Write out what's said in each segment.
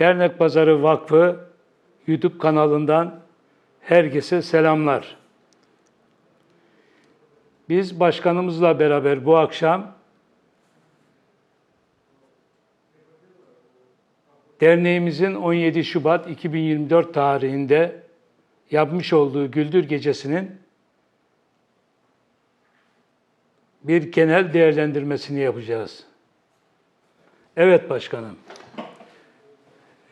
Dernek Pazarı Vakfı YouTube kanalından herkese selamlar. Biz başkanımızla beraber bu akşam derneğimizin 17 Şubat 2024 tarihinde yapmış olduğu Güldür Gecesi'nin bir genel değerlendirmesini yapacağız. Evet başkanım.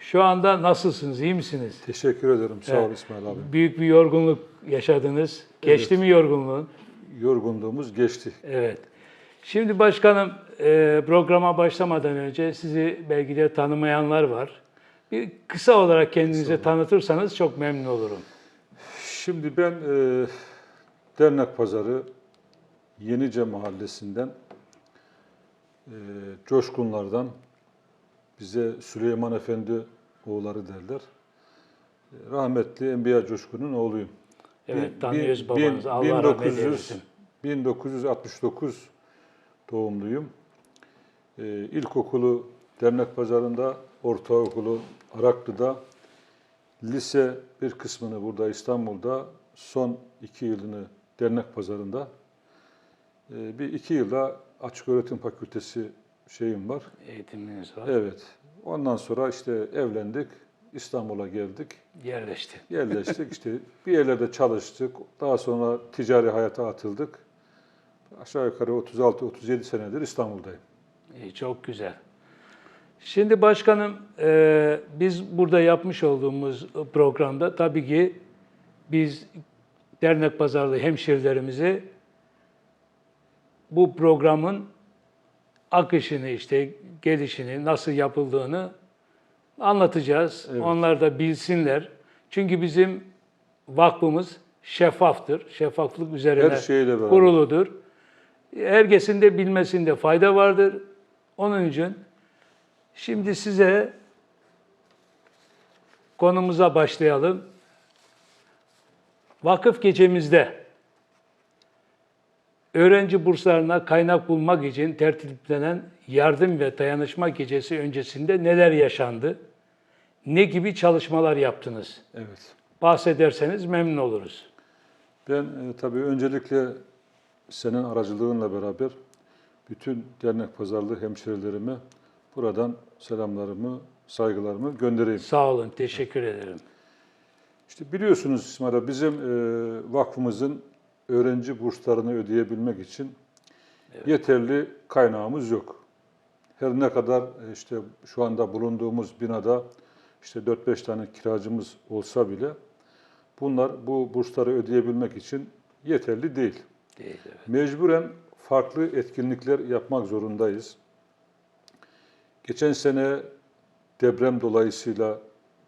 Şu anda nasılsınız? iyi misiniz? Teşekkür ederim. Sağ ol Evet. İsmail abi. Büyük bir yorgunluk yaşadınız. Geçti mi yorgunluğun? Yorgunluğumuz geçti. Evet. Şimdi başkanım e, programa başlamadan önce sizi belki de tanımayanlar var. Bir kısa olarak kendinizi tanıtırsanız çok memnun olurum. Şimdi ben e, Dernek Pazarı Yenice Mahallesi'nden e, Coşkunlardan bize Süleyman Efendi oğulları derler. E, Rahmetli Enbiya Coşkun'un oğluyum. Evet tanıyoruz bin- babanızı. Allah rahmet 1900 eylesin. 1969 doğumluyum. Ee, ilkokulu Dernek Pazarı'nda, ortaokulu Araklı'da, lise bir kısmını burada İstanbul'da, son iki yılını Dernek Pazarı'nda. Ee, bir iki yılda Açık Öğretim Fakültesi şeyim var. Eğitiminiz var. Evet. Ondan sonra işte evlendik, İstanbul'a geldik. Yerleşti. Yerleştik işte bir yerlerde çalıştık. Daha sonra ticari hayata atıldık. Aşağı yukarı 36-37 senedir İstanbul'dayım. İyi, çok güzel. Şimdi başkanım, e, biz burada yapmış olduğumuz programda tabii ki biz dernek pazarlı hemşerilerimizi bu programın akışını işte gelişini nasıl yapıldığını anlatacağız. Evet. Onlar da bilsinler. Çünkü bizim vakfımız şeffaftır. Şeffaflık üzerine Her kuruludur. Herkesin de bilmesinde fayda vardır. Onun için şimdi size konumuza başlayalım. Vakıf gecemizde öğrenci burslarına kaynak bulmak için tertiplenen yardım ve dayanışma gecesi öncesinde neler yaşandı? Ne gibi çalışmalar yaptınız? Evet. Bahsederseniz memnun oluruz. Ben e, tabii öncelikle senin aracılığınla beraber bütün dernek pazarlı hemşerilerime buradan selamlarımı, saygılarımı göndereyim. Sağ olun, teşekkür ederim. İşte biliyorsunuz İsmail bizim e, vakfımızın öğrenci burslarını ödeyebilmek için yeterli kaynağımız yok. Her ne kadar e, işte şu anda bulunduğumuz binada işte 4-5 tane kiracımız olsa bile bunlar bu bursları ödeyebilmek için yeterli değil. Değil, evet. Mecburen farklı etkinlikler yapmak zorundayız. Geçen sene deprem dolayısıyla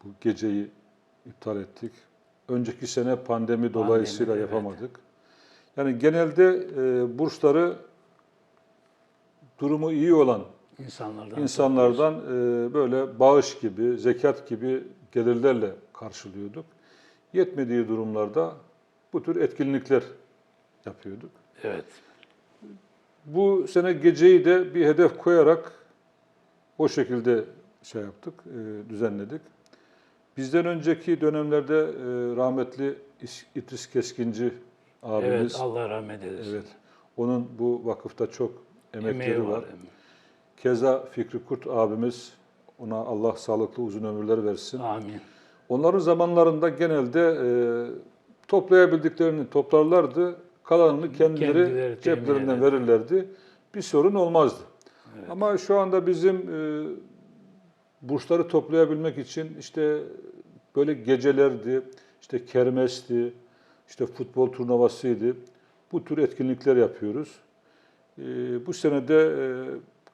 bu geceyi iptal ettik. Önceki sene pandemi dolayısıyla evet. yapamadık. Yani genelde e, bursları durumu iyi olan İnsanlardan. insanlardan e, böyle bağış gibi, zekat gibi gelirlerle karşılıyorduk. Yetmediği durumlarda bu tür etkinlikler yapıyorduk. Evet. Bu sene geceyi de bir hedef koyarak o şekilde şey yaptık, e, düzenledik. Bizden önceki dönemlerde e, rahmetli İs- İdris Keskinci abimiz, Evet, Allah rahmet eylesin. evet, onun bu vakıfta çok emekleri Emeği var. Keza Fikri Kurt abimiz, ona Allah sağlıklı uzun ömürler versin. Amin. Onların zamanlarında genelde e, toplayabildiklerini toplarlardı, kalanını kendileri, Kendileri ceplerinden ederler. verirlerdi. Bir sorun olmazdı. Ama şu anda bizim e, bursları toplayabilmek için işte böyle gecelerdi, işte kermesti, işte futbol turnuvasıydı. Bu tür etkinlikler yapıyoruz. E, bu sene de e,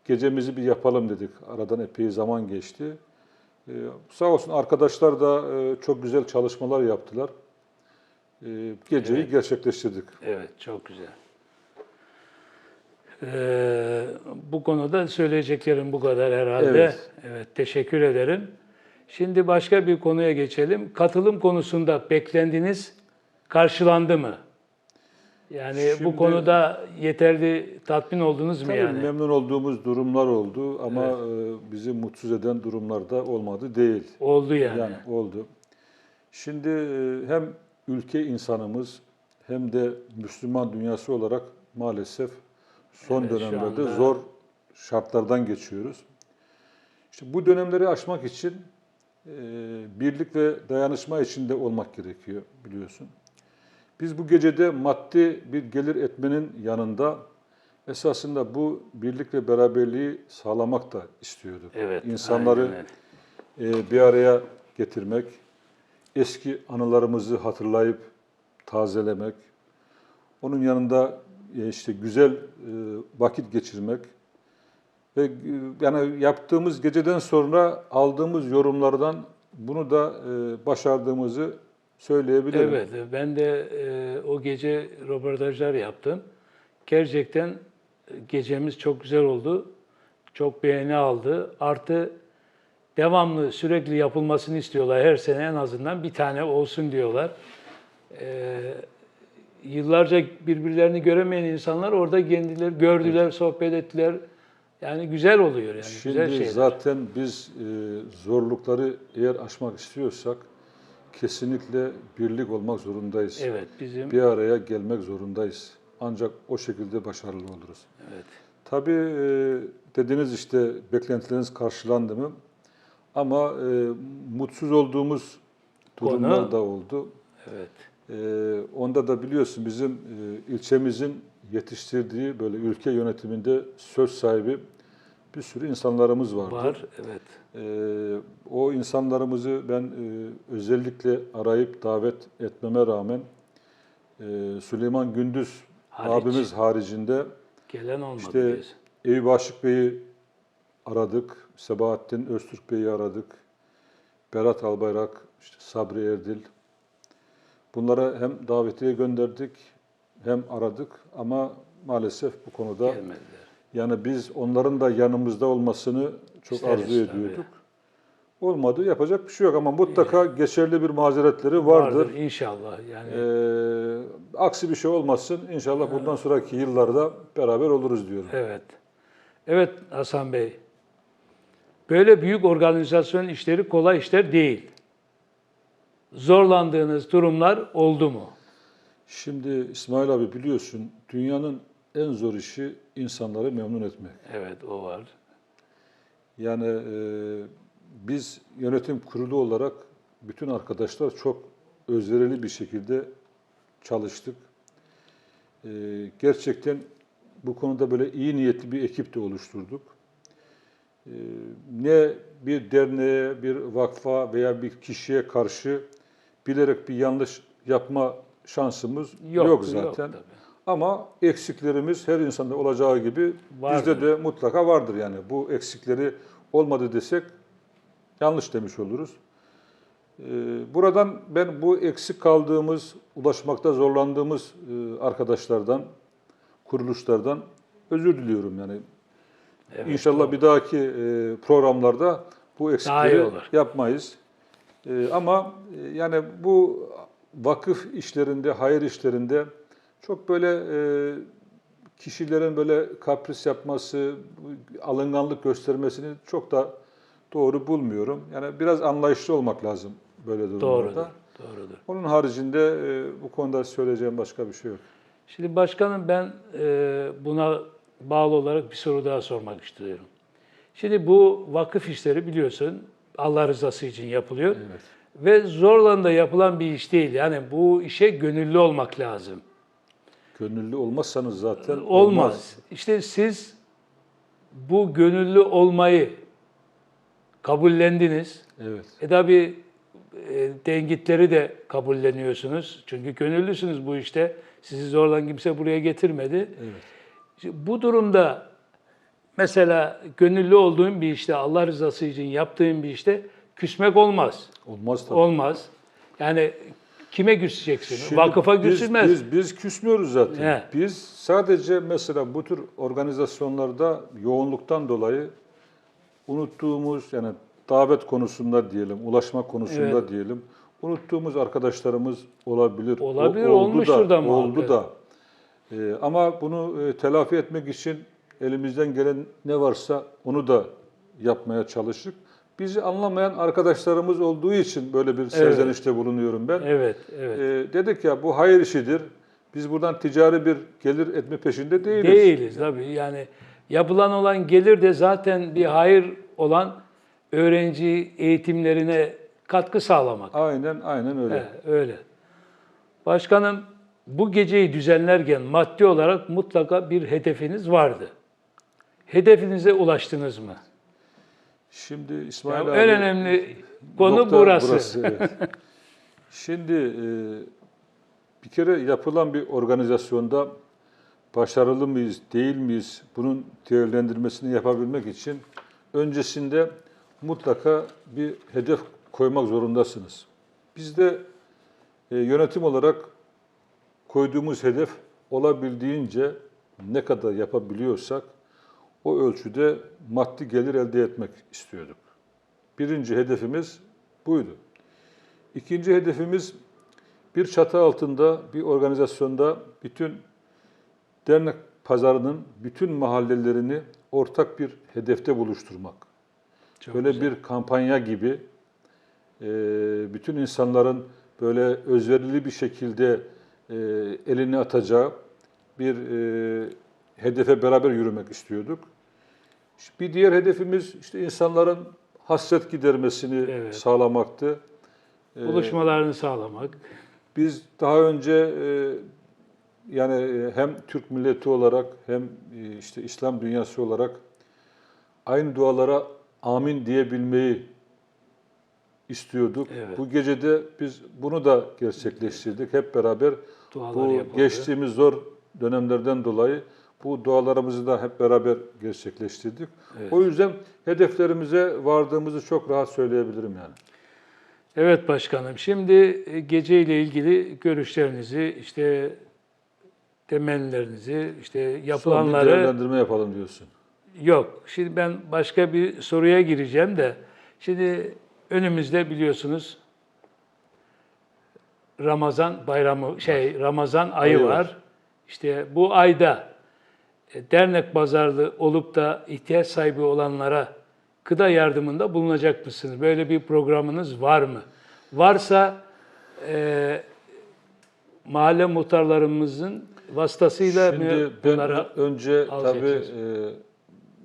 gecemizi bir yapalım dedik. Aradan epey zaman geçti. Ee, sağ olsun arkadaşlar da e, çok güzel çalışmalar yaptılar. Ee, geceyi Evet. gerçekleştirdik. Evet, çok güzel. Ee, bu konuda söyleyeceklerim bu kadar herhalde. Evet. evet, teşekkür ederim. Şimdi başka bir konuya geçelim. Katılım konusunda beklentiniz karşılandı mı? Yani bu Şimdi- konuda yeterli tatmin oldunuz mu Tabii yani? memnun olduğumuz durumlar oldu ama e, bizi mutsuz eden durumlar da olmadı değil. Oldu yani. Yani oldu. Şimdi e, hem ülke insanımız hem de Müslüman dünyası olarak maalesef son Evet, dönemlerde anda- zor şartlardan geçiyoruz. İşte bu dönemleri aşmak için e, birlik ve dayanışma içinde olmak gerekiyor biliyorsun. Biz bu gecede maddi bir gelir etmenin yanında esasında bu birlik ve beraberliği sağlamak da istiyorduk. Evet. İnsanları e, bir araya getirmek, eski anılarımızı hatırlayıp tazelemek, onun yanında e, işte güzel e, vakit geçirmek ve e, yani yaptığımız geceden sonra aldığımız yorumlardan bunu da e, başardığımızı söyleyebilirim. Evet, ben de e, o gece röportajlar yaptım. Gerçekten e, gecemiz çok güzel oldu. Çok beğeni aldı. Artı devamlı sürekli yapılmasını istiyorlar. Her sene en azından bir tane olsun diyorlar. E, yıllarca birbirlerini göremeyen insanlar orada kendileri gördüler, sohbet ettiler. Yani güzel oluyor yani. Şimdi güzel şeyler. zaten biz e, zorlukları eğer aşmak istiyorsak kesinlikle birlik olmak zorundayız. Evet, bizim Bir araya gelmek zorundayız. Ancak o şekilde başarılı oluruz. evet. Tabii e, dediniz işte beklentileriniz karşılandı mı? Ama e, mutsuz olduğumuz durumlar Konu- da oldu. Evet. E, onda da biliyorsun bizim e, ilçemizin yetiştirdiği böyle ülke yönetiminde söz sahibi bir sürü insanlarımız vardı. Var, evet. Ee, o insanlarımızı ben e, özellikle arayıp davet etmeme rağmen e, Süleyman Gündüz Hariç. abimiz haricinde Gelen olmadı işte diyorsun. Eyüp Aşık Bey'i aradık, Sebahattin Öztürk Bey'i aradık, Berat Albayrak, işte Sabri Erdil. Bunlara hem davetiye gönderdik hem aradık ama maalesef bu konuda Gelmediler. Yani biz onların da yanımızda olmasını çok İsteriz arzu tabii. ediyorduk. Olmadı, yapacak bir şey yok ama mutlaka geçerli bir mazeretleri vardır. inşallah. Yani Ee, aksi bir şey olmasın. İnşallah bundan sonraki yıllarda beraber oluruz diyorum. evet. Evet Hasan Bey. Böyle büyük organizasyon işleri kolay işler değil. Zorlandığınız durumlar oldu mu? Şimdi İsmail abi biliyorsun dünyanın en zor işi insanları memnun etmek. Evet o var. Yani e, biz yönetim kurulu olarak bütün arkadaşlar çok özverili bir şekilde çalıştık. E, gerçekten bu konuda böyle iyi niyetli bir ekip de oluşturduk. E, ne bir derneğe, bir vakfa veya bir kişiye karşı bilerek bir yanlış yapma şansımız yok, Yok, zaten. yok tabii. Ama eksiklerimiz her insanda olacağı gibi Vardır. bizde de mutlaka vardır yani. Bu eksikleri olmadı desek yanlış demiş oluruz. Ee, Buradan ben bu eksik kaldığımız, ulaşmakta zorlandığımız e, arkadaşlardan, kuruluşlardan özür diliyorum yani. Evet, İnşallah bir dahaki e, programlarda bu eksikleri yapmayız. E, Ama yani bu vakıf işlerinde, hayır işlerinde çok böyle e, kişilerin böyle kapris yapması, alınganlık göstermesini çok da doğru bulmuyorum. Yani biraz anlayışlı olmak lazım böyle Doğrudur. durumlarda. Doğrudur. Onun haricinde e, bu konuda söyleyeceğim başka bir şey yok. Şimdi başkanım ben e, buna bağlı olarak bir soru daha sormak istiyorum. Şimdi bu vakıf işleri biliyorsun Allah rızası için yapılıyor. Evet. Ve zorla da yapılan bir iş değil. Yani bu işe gönüllü olmak lazım. Gönüllü olmazsanız zaten Olmaz. İşte siz bu gönüllü olmayı kabullendiniz. Evet. E tabi e, tenkitleri de kabulleniyorsunuz. Çünkü gönüllüsünüz bu işte. Sizi zorlan kimse buraya getirmedi. Evet. Şimdi bu durumda mesela gönüllü olduğun bir işte, Allah rızası için yaptığın bir işte küsmek olmaz. Olmaz tabii. Olmaz. Yani kime küseceksin? Şimdi Vakıfa biz- küsülmez. Biz, biz küsmüyoruz zaten. He. Biz sadece mesela bu tür organizasyonlarda yoğunluktan dolayı unuttuğumuz yani davet konusunda diyelim, ulaşma konusunda Evet. diyelim unuttuğumuz arkadaşlarımız olabilir. Olabilir, O- oldu olmuştur da Oldu muhakkak. da. E, ama bunu e, telafi etmek için elimizden gelen ne varsa onu da yapmaya çalıştık. Bizi anlamayan arkadaşlarımız olduğu için böyle bir serzenişte bulunuyorum ben. Evet, evet. E, dedik ya bu hayır işidir. Biz buradan ticari bir gelir etme peşinde değiliz. Değiliz tabii. Yani yapılan olan gelir de zaten bir hayır olan öğrenci eğitimlerine katkı sağlamak. Aynen aynen öyle. Evet, öyle. Başkanım bu geceyi düzenlerken maddi olarak mutlaka bir hedefiniz vardı. Hedefinize ulaştınız mı? Şimdi İsmail en abi önemli konu nokta burası. evet. Şimdi e, bir kere yapılan bir organizasyonda başarılı mıyız, değil miyiz? Bunun değerlendirmesini yapabilmek için öncesinde mutlaka bir hedef koymak zorundasınız. Biz de e, yönetim olarak koyduğumuz hedef olabildiğince ne kadar yapabiliyorsak o ölçüde maddi gelir elde etmek istiyorduk. Birinci hedefimiz buydu. İkinci hedefimiz bir çatı altında, bir organizasyonda bütün dernek pazarının bütün mahallelerini ortak bir hedefte buluşturmak. Çok böyle güzel. bir kampanya gibi e, bütün insanların böyle özverili bir şekilde e, elini atacağı bir e, hedefe beraber yürümek istiyorduk. Bir diğer hedefimiz işte insanların hasret gidermesini Evet. sağlamaktı. E, Buluşmalarını sağlamak. biz daha önce e, yani e, hem Türk milleti olarak hem e, işte İslam dünyası olarak aynı dualara amin diyebilmeyi istiyorduk. Evet. Bu gecede biz bunu da gerçekleştirdik. Hep beraber Dualar bu yapıldı. geçtiğimiz zor dönemlerden dolayı bu dualarımızı da hep beraber gerçekleştirdik. Evet. O yüzden hedeflerimize vardığımızı çok rahat söyleyebilirim yani. Evet başkanım. Şimdi e, geceyle ilgili görüşlerinizi, işte temennilerinizi, işte Son bir yapılanları değerlendirme yapalım diyorsun. yok. Şimdi ben başka bir soruya gireceğim de şimdi önümüzde biliyorsunuz Ramazan bayramı şey Ramazan ayı Ayı var. var. İşte bu ayda dernek bazarlı olup da ihtiyaç sahibi olanlara gıda yardımında bulunacak mısınız? Böyle bir programınız var mı? Varsa e, mahalle muhtarlarımızın vasıtasıyla Şimdi ben önce tabii e,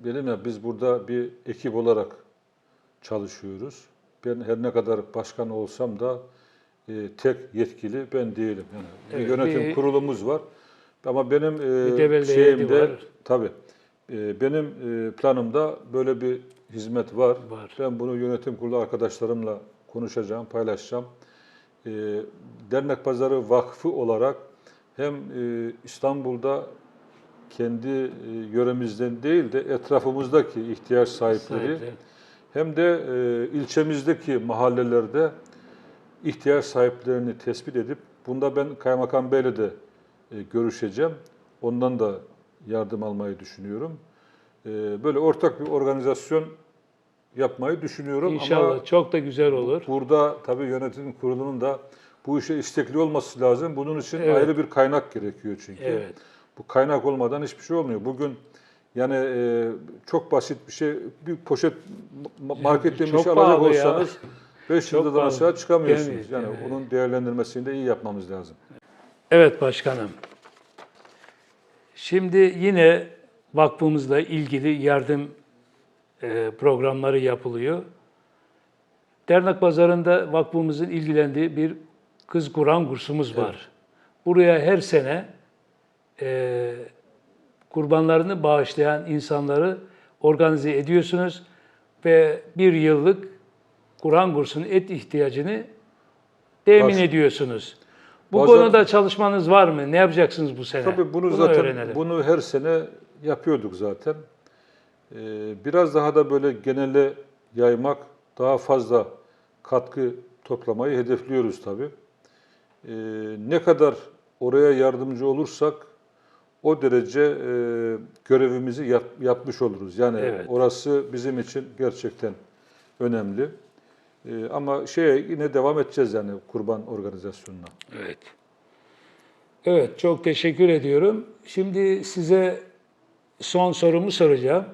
dedim ya biz burada bir ekip olarak çalışıyoruz. Ben her ne kadar başkan olsam da e, tek yetkili ben değilim. Yani bir Evet, yönetim bir- kurulumuz var. Ama benim e, şeyimde tabii e, benim e, planımda böyle bir hizmet var. Var. Ben bunu yönetim kurulu arkadaşlarımla konuşacağım, paylaşacağım. E, Dernek Pazarı Vakfı olarak hem e, İstanbul'da kendi e, yöremizden değil de etrafımızdaki ihtiyaç sahipleri Sahipleri. hem de e, ilçemizdeki mahallelerde ihtiyaç sahiplerini tespit edip bunda ben Kaymakam Bey'le de görüşeceğim. Ondan da yardım almayı düşünüyorum. E, böyle ortak bir organizasyon yapmayı düşünüyorum İnşallah ama çok da güzel olur. burada tabii yönetim kurulunun da bu işe istekli olması lazım. Bunun için Evet. ayrı bir kaynak gerekiyor çünkü. Evet. Bu kaynak olmadan hiçbir şey olmuyor. Bugün yani e, çok basit bir şey, bir poşet ma- marketten bir şey alacak pahalı ya. olsanız 5 Çok yıldan aşağı çıkamıyorsunuz. Yani Evet. onun değerlendirmesini de iyi yapmamız lazım. Evet başkanım. Şimdi yine vakfımızla ilgili yardım e, programları yapılıyor. Dernek pazarında vakfımızın ilgilendiği bir kız Kur'an kursumuz var. Buraya her sene e, kurbanlarını bağışlayan insanları organize ediyorsunuz ve bir yıllık Kur'an kursunun et ihtiyacını temin Baş- ediyorsunuz. Bu Bazen- konuda çalışmanız var mı? Ne yapacaksınız bu sene? Tabii bunu, zaten öğrenelim. bunu her sene yapıyorduk zaten. Ee, biraz daha da böyle genele yaymak, daha fazla katkı toplamayı hedefliyoruz tabii. Ee, ne kadar oraya yardımcı olursak o derece e, görevimizi yap- yapmış oluruz. Yani Evet. orası bizim için gerçekten önemli. Ee, ama şeye yine devam edeceğiz yani kurban organizasyonuna. Evet. Evet, çok teşekkür ediyorum. Şimdi size son sorumu soracağım.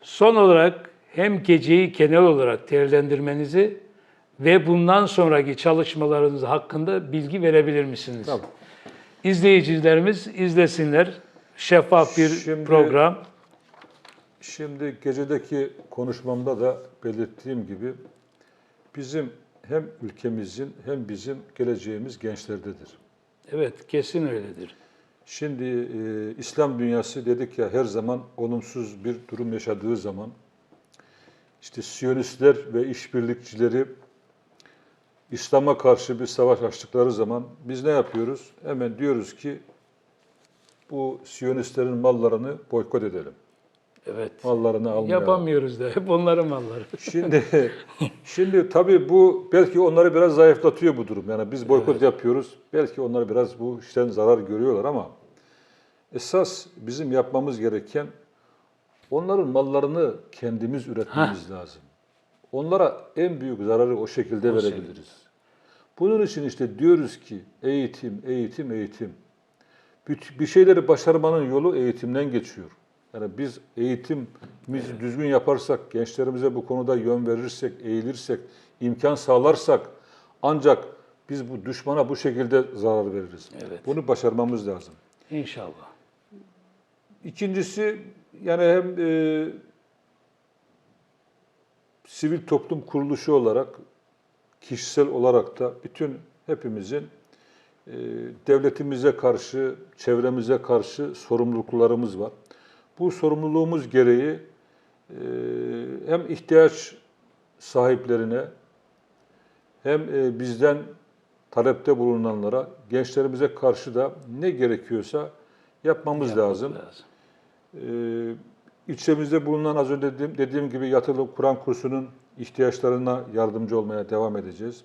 Son olarak hem geceyi genel olarak değerlendirmenizi ve bundan sonraki çalışmalarınız hakkında bilgi verebilir misiniz? Tabii. İzleyicilerimiz izlesinler. Şeffaf bir Şimdi- program. Şimdi gecedeki konuşmamda da belirttiğim gibi bizim hem ülkemizin hem bizim geleceğimiz gençlerdedir. Evet, kesin öyledir. Şimdi e, İslam dünyası dedik ya her zaman olumsuz bir durum yaşadığı zaman işte Siyonistler ve işbirlikçileri İslam'a karşı bir savaş açtıkları zaman biz ne yapıyoruz? Hemen diyoruz ki bu Siyonistlerin mallarını boykot edelim. Evet. Mallarını almayalım. Yapamıyoruz da. Hep onların malları. Şimdi şimdi tabii bu belki onları biraz zayıflatıyor bu durum. Yani biz boykot yapıyoruz. Belki onlar biraz bu işten zarar görüyorlar ama esas bizim yapmamız gereken onların mallarını kendimiz üretmemiz lazım. Onlara en büyük zararı o şekilde verebiliriz. Bunun için işte diyoruz ki eğitim, eğitim, eğitim. Bir şeyleri başarmanın yolu eğitimden geçiyor. Yani biz eğitimimizi düzgün yaparsak, gençlerimize bu konuda yön verirsek, eğilirsek, imkan sağlarsak ancak biz bu düşmana bu şekilde zarar veririz. Evet. Bunu başarmamız lazım. İnşallah. İkincisi yani hem e, sivil toplum kuruluşu olarak, kişisel olarak da bütün hepimizin e, devletimize karşı, çevremize karşı sorumluluklarımız var. Bu sorumluluğumuz gereği e, hem ihtiyaç sahiplerine hem e, bizden talepte bulunanlara, gençlerimize karşı da ne gerekiyorsa yapmamız Yapmak lazım. Ee, ilçemizde bulunan az önce dediğim, dediğim gibi yatılı Kur'an kursunun ihtiyaçlarına yardımcı olmaya devam edeceğiz.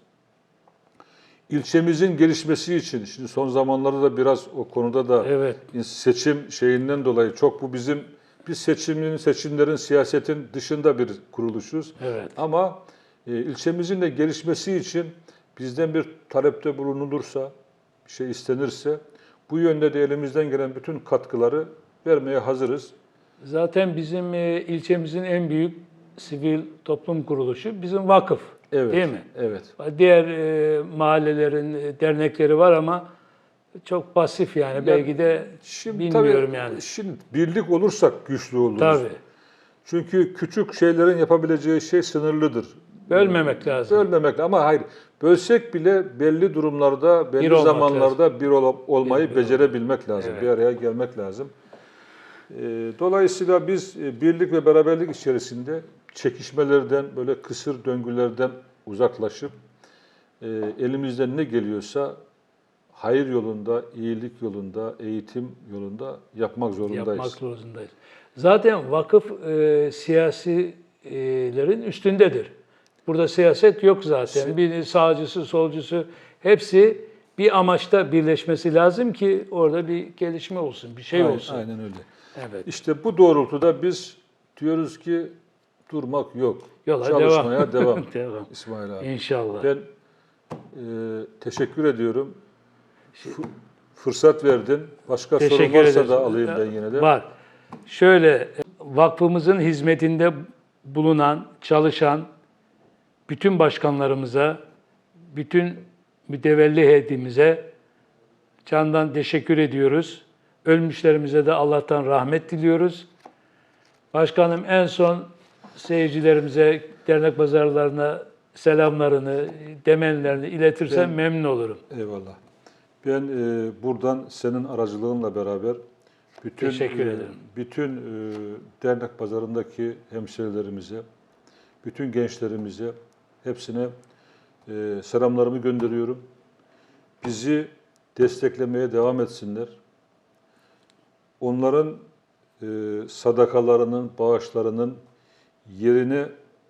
İlçemizin gelişmesi için, şimdi son zamanlarda da biraz o konuda da Evet. seçim şeyinden dolayı çok bu bizim biz seçimin, seçimlerin, siyasetin dışında bir kuruluşuz. Evet. Ama e, ilçemizin de gelişmesi için bizden bir talepte bulunulursa, bir şey istenirse bu yönde de elimizden gelen bütün katkıları vermeye hazırız. Zaten bizim e, ilçemizin en büyük sivil toplum kuruluşu bizim vakıf. Evet. Değil mi? Evet. Diğer e, mahallelerin e, dernekleri var ama çok pasif yani. Belki de bilmiyorum tabii, yani. Şimdi birlik olursak güçlü oluruz. Tabii. Çünkü küçük şeylerin yapabileceği şey sınırlıdır. Bölmemek lazım. Bölmemek ama hayır. Bölsek bile belli durumlarda, belli Bir zamanlarda bir ol- olmayı Bir- bir becerebilmek lazım. Evet. Bir araya gelmek lazım. Ee, Dolayısıyla biz e, birlik ve beraberlik içerisinde çekişmelerden, böyle kısır döngülerden uzaklaşıp e, elimizden ne geliyorsa hayır yolunda, iyilik yolunda, eğitim yolunda yapmak zorundayız. Yapmak zorundayız. Zaten vakıf e, siyasilerin üstündedir. Burada siyaset yok zaten. Bir sağcısı, solcusu hepsi bir amaçta birleşmesi lazım ki orada bir gelişme olsun, bir şey Aynen- olsun. Aynen öyle. Evet. İşte bu doğrultuda biz diyoruz ki durmak yok. Yola Çalışmaya devam. devam. Devam. İsmail abi. İnşallah. Ben e, teşekkür ediyorum. F- fırsat verdin. Başka sorun Teşekkür varsa ederiz. da alayım ben yine de. Var. Şöyle vakfımızın hizmetinde bulunan, çalışan bütün başkanlarımıza, bütün mütevelli heyetimize candan teşekkür ediyoruz. Ölmüşlerimize de Allah'tan rahmet diliyoruz. Başkanım en son seyircilerimize, dernek pazarlarına selamlarını, demenlerini iletirsen Ben- memnun olurum. Eyvallah. Ben e, buradan senin aracılığınla beraber bütün Teşekkür e, ederim. bütün e, dernek pazarındaki hemşerilerimize, bütün gençlerimize hepsine e, selamlarımı gönderiyorum. Bizi desteklemeye devam etsinler. Onların e, sadakalarının, bağışlarının yerine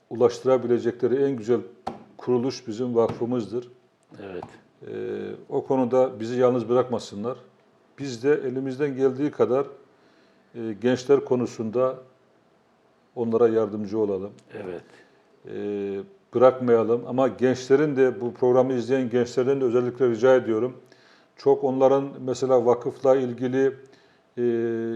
ulaştırabilecekleri en güzel kuruluş bizim vakfımızdır. Evet. Ee, o konuda bizi yalnız bırakmasınlar. Biz de elimizden geldiği kadar e, gençler konusunda onlara yardımcı olalım. Evet. Ee, bırakmayalım ama gençlerin de bu programı izleyen gençlerden de özellikle rica ediyorum. çok onların mesela vakıfla ilgili e,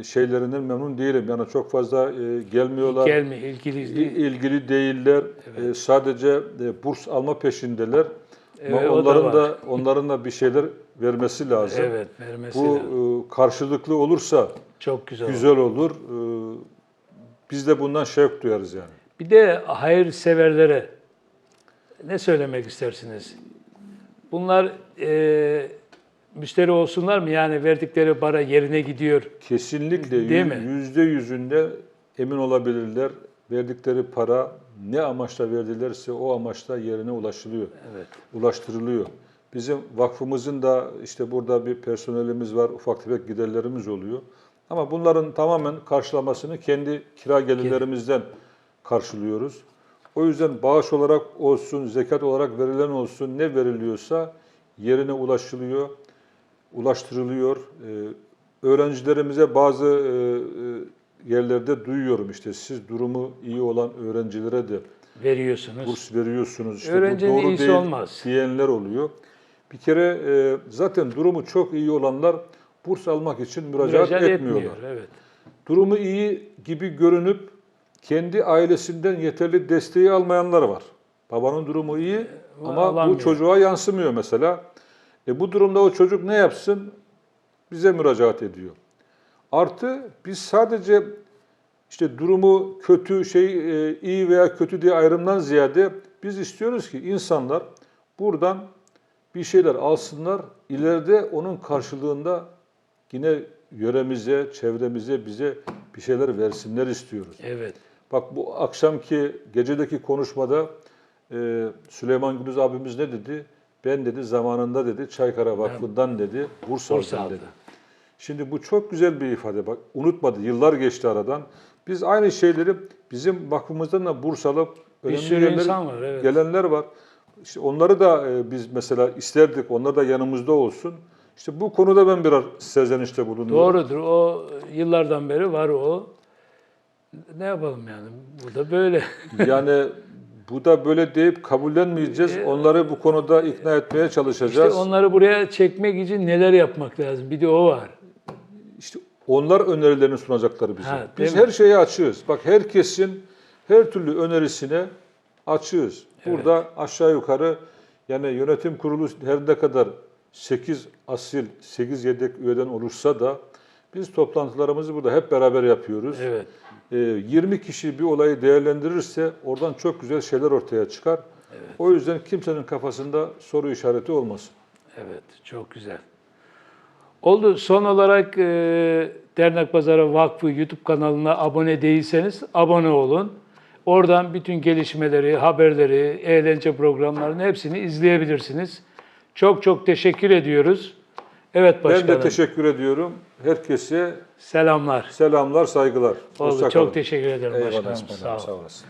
şeylerinden memnun değilim. Yani çok fazla e, gelmiyorlar. Gelme, ilgiliyiz İ- değil. ilgili değiller. E, sadece e, burs alma peşindeler. Ama Evet, da onların var. da onların da bir şeyler vermesi lazım. Evet, vermesi Bu lazım. e, karşılıklı olursa Çok güzel. güzel olur. E, biz de bundan şevk duyarız yani. Bir de hayırseverlere ne söylemek istersiniz? Bunlar e, müşteri olsunlar mı? Yani verdikleri para yerine gidiyor. Kesinlikle Değil mi? yüzde yüzünde emin olabilirler. Verdikleri para ne amaçla verdilerse o amaçla yerine ulaşılıyor. Evet. Ulaştırılıyor. Bizim vakfımızın da işte burada bir personelimiz var, ufak tefek giderlerimiz oluyor. Ama bunların tamamen karşılamasını kendi kira gelirlerimizden karşılıyoruz. O yüzden bağış olarak olsun, zekat olarak verilen olsun ne veriliyorsa yerine ulaşılıyor, ulaştırılıyor. Ee, öğrencilerimize bazı e, e, yerlerde duyuyorum işte siz durumu iyi olan öğrencilere de Veriyorsunuz. burs veriyorsunuz. İşte bu Öğrencinin doğru iyisi değil olmaz. diyenler oluyor. Bir kere e, zaten durumu çok iyi olanlar burs almak için müracaat, Müracaat etmiyorlar. etmiyor. Evet. Durumu iyi gibi görünüp kendi ailesinden yeterli desteği almayanlar var. Babanın durumu iyi ama bu alamıyor. çocuğa yansımıyor mesela. E bu durumda o çocuk ne yapsın? Bize müracaat ediyor. Artı biz sadece işte durumu kötü, şey e, iyi veya kötü diye ayrımdan ziyade biz istiyoruz ki insanlar buradan bir şeyler alsınlar. İleride onun karşılığında yine yöremize, çevremize, bize bir şeyler versinler istiyoruz. Evet. Bak bu akşamki gecedeki konuşmada e, Süleyman Gündüz abimiz ne dedi? Ben dedi zamanında dedi Çaykara Vakfı'ndan dedi burs Burs aldım aldı. dedi. Şimdi bu çok güzel bir ifade. Bak unutmadı. Yıllar geçti aradan. Biz aynı şeyleri bizim vakfımızdan da burs alıp Bir sürü yerlere insan var. Evet. gelenler var. İşte onları da e, biz mesela isterdik. Onlar da yanımızda olsun. İşte bu konuda ben biraz sezenişte bulundum. Doğrudur. O yıllardan beri var o. Ne yapalım yani? Bu da böyle. Yani bu da böyle deyip kabullenmeyeceğiz. Onları bu konuda ikna etmeye İşte çalışacağız. onları buraya çekmek için neler yapmak lazım? Bir de o var. İşte onlar önerilerini sunacaklar bize. Ha, Biz mi? her şeye açığız. Bak herkesin her türlü önerisine açığız. Burada aşağı yukarı yani yönetim kurulu her ne kadar 8 asil, 8 yedek üyeden oluşsa da biz toplantılarımızı burada hep beraber yapıyoruz. Evet. Ee, 20 kişi bir olayı değerlendirirse oradan çok güzel şeyler ortaya çıkar. O yüzden kimsenin kafasında soru işareti olmasın. Evet, çok güzel. Oldu. Son olarak e, Dernek Pazarı Vakfı YouTube kanalına abone değilseniz abone olun. Oradan bütün gelişmeleri, haberleri, eğlence programlarının hepsini izleyebilirsiniz. Çok çok teşekkür ediyoruz. Evet başkanım. Ben de teşekkür ediyorum. Herkese Selamlar. selamlar, saygılar. Oldu. Hoşça Çok kalın. teşekkür ederim Eyvallah başkanım. Sağ. Sağ olasın.